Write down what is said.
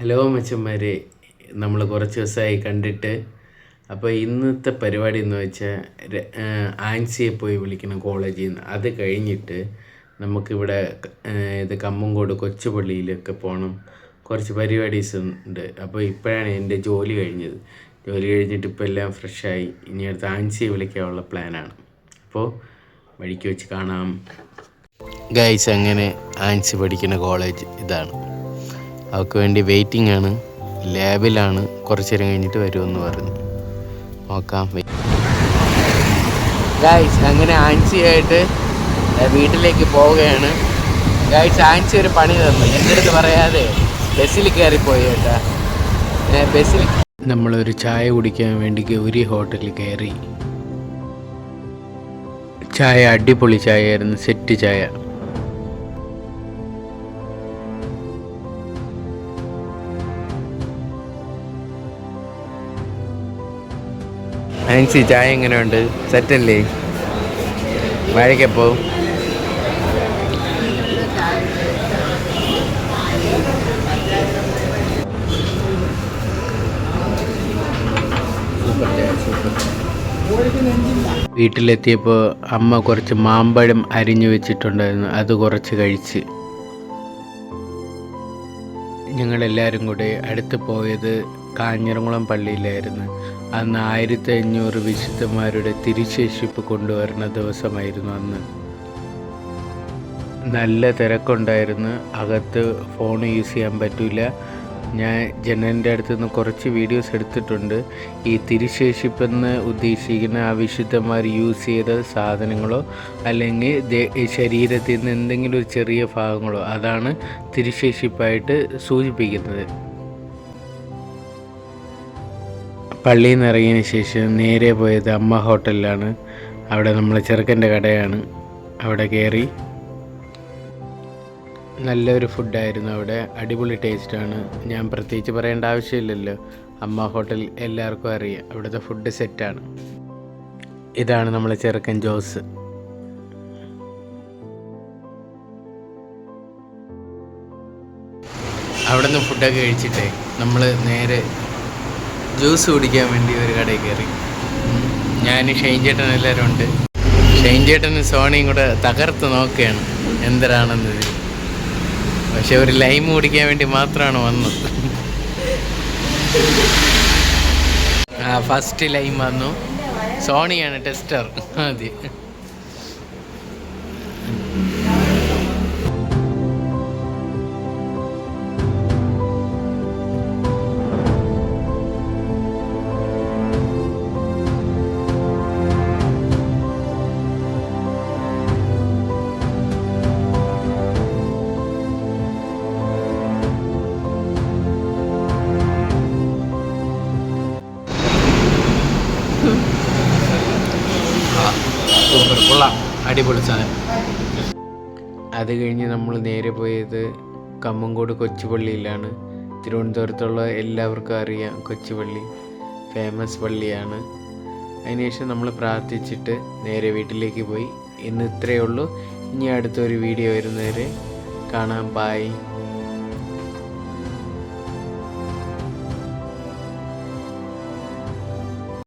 Hello മച്ചന്മാരെ നമ്മൾ കുറച്ച് ദിവസമായി കണ്ടിട്ട് അപ്പോൾ ഇന്നത്തെ പരിപാടി എന്ന് വെച്ചാൽ ആൻസിയെ പോയി വിളിക്കണം കോളേജിൽ നിന്ന്. അത് കഴിഞ്ഞിട്ട് നമുക്കിവിടെ ഇത് കമ്മങ്കോട് കൊച്ചുപള്ളിയിലൊക്കെ പോകണം കുറച്ച് പരിപാടീസ് ഉണ്ട്. അപ്പോൾ ഇപ്പോഴാണ് എന്റെ ജോലി കഴിഞ്ഞത്. ജോലി കഴിഞ്ഞിട്ട് ഇപ്പോൾ എല്ലാം ഫ്രഷായി. ഇനി അടുത്ത് ആൻസിയെ വിളിക്കാനുള്ള പ്ലാനാണ്. അപ്പോൾ വഴിക്ക് വെച്ച് കാണാം. ഗൈസ് അങ്ങനെ ആൻസി പഠിക്കുന്ന കോളേജ് ഇതാണ്. അവൾക്ക് വേണ്ടി വെയിറ്റിംഗ് ആണ് ലാബിലാണ് കുറച്ച് നേരം കഴിഞ്ഞിട്ട് വരുമെന്ന് പറഞ്ഞു. നോക്കാം. ഗൈസ് അങ്ങനെ ആൻസിയായിട്ട് വീട്ടിലേക്ക് പോവുകയാണ്. ഗൈസ് ആൻസി ഒരു പണി തന്നു. എന്റെ അടുത്ത് പറയാതെ ബസ്സിൽ കയറിപ്പോയി കേട്ടാ. ബസ്സിൽ നമ്മളൊരു ചായ കുടിക്കാൻ വേണ്ടി ഗൗരി ഹോട്ടലിൽ കയറി. ചായ അടിപൊളി ചായ ആയിരുന്നു സെറ്റ് ചായ. ആൻസി ചായ എങ്ങനെയുണ്ട്? സെറ്റല്ലേ? മഴയ്ക്കപ്പോ വീട്ടിലെത്തിയപ്പോൾ അമ്മ കുറച്ച് മാമ്പഴം അരിഞ്ഞു വെച്ചിട്ടുണ്ടായിരുന്നു. അത് കുറച്ച് കഴിച്ച്. ഞങ്ങളെല്ലാവരും കൂടെ അടുത്ത് പോയത് കാഞ്ഞിരംകുളം പള്ളിയിലായിരുന്നു. അന്ന് ആയിരത്തി അഞ്ഞൂറ് വിശുദ്ധന്മാരുടെ തിരിശേഷിപ്പ് കൊണ്ടുവരുന്ന ദിവസമായിരുന്നു അന്ന്. നല്ല തിരക്കുണ്ടായിരുന്നു. അകത്ത് ഫോൺ യൂസ് ചെയ്യാൻ പറ്റില്ല ഞാൻ ജനലിന്റെ അടുത്ത് നിന്ന് കുറച്ച് വീഡിയോസ് എടുത്തിട്ടുണ്ട്. ഈ തിരിശേഷിപ്പെന്ന് ഉദ്ദേശിക്കുന്ന ആ വിശുദ്ധന്മാർ യൂസ് ചെയ്ത സാധനങ്ങളോ അല്ലെങ്കിൽ ശരീരത്തിൽ നിന്ന് എന്തെങ്കിലും ഒരു ചെറിയ ഭാഗങ്ങളോ അതാണ് തിരിശേഷിപ്പായിട്ട് സൂചിപ്പിക്കുന്നത്. പള്ളിയിൽ നിന്ന് ഇറങ്ങിയതിന് ശേഷം നേരെ പോയത് അമ്മ ഹോട്ടലിലാണ്. അവിടെ നമ്മളെ ചെറുക്കന്റെ കടയാണ്. അവിടെ കയറി നല്ലൊരു ഫുഡായിരുന്നു അവിടെ. അടിപൊളി ടേസ്റ്റാണ് ഞാൻ പ്രത്യേകിച്ച് പറയേണ്ട ആവശ്യമില്ലല്ലോ. അമ്മ ഹോട്ടൽ എല്ലാവർക്കും അറിയാം. അവിടുത്തെ ഫുഡ് സെറ്റാണ് ഇതാണ് നമ്മളെ ചെറുക്കൻ ജോസ്. അവിടെ നിന്ന് ഫുഡൊക്കെ കഴിച്ചിട്ടേ നമ്മൾ നേരെ ജ്യൂസ് കുടിക്കാൻ വേണ്ടി ഒരു കടയിൽ കയറി. ഞാൻ ഷൈൻ ചേട്ടൻ എല്ലാവരും ഉണ്ട്. ഷൈൻ ചേട്ടനും സോണിയും കൂടെ തകർത്ത് നോക്കുകയാണ്. എന്തരാണെന്ന്. പക്ഷെ ഒരു ലൈം കുടിക്കാൻ വേണ്ടി മാത്രമാണ് വന്നത്. ആ ഫസ്റ്റ് ലൈം വന്നു. സോണിയാണ് ടെസ്റ്റർ അതെ സൂപ്പർ കൊള്ളാം. അടിപൊളി സാധനം. അത് കഴിഞ്ഞ് നമ്മൾ നേരെ പോയത് കമ്മങ്കോട് കൊച്ചുപള്ളിയിലാണ്. തിരുവനന്തപുരത്തുള്ള എല്ലാവർക്കും അറിയാം കൊച്ചുപള്ളി. ഫേമസ് പള്ളിയാണ്. അതിനുശേഷം നമ്മൾ പ്രാർത്ഥിച്ചിട്ട് നേരെ വീട്ടിലേക്ക് പോയി. ഇന്ന് ഇത്രയേ ഉള്ളൂ. ഇനി അടുത്തൊരു വീഡിയോ വരുന്നവരെ കാണാം. ബായ്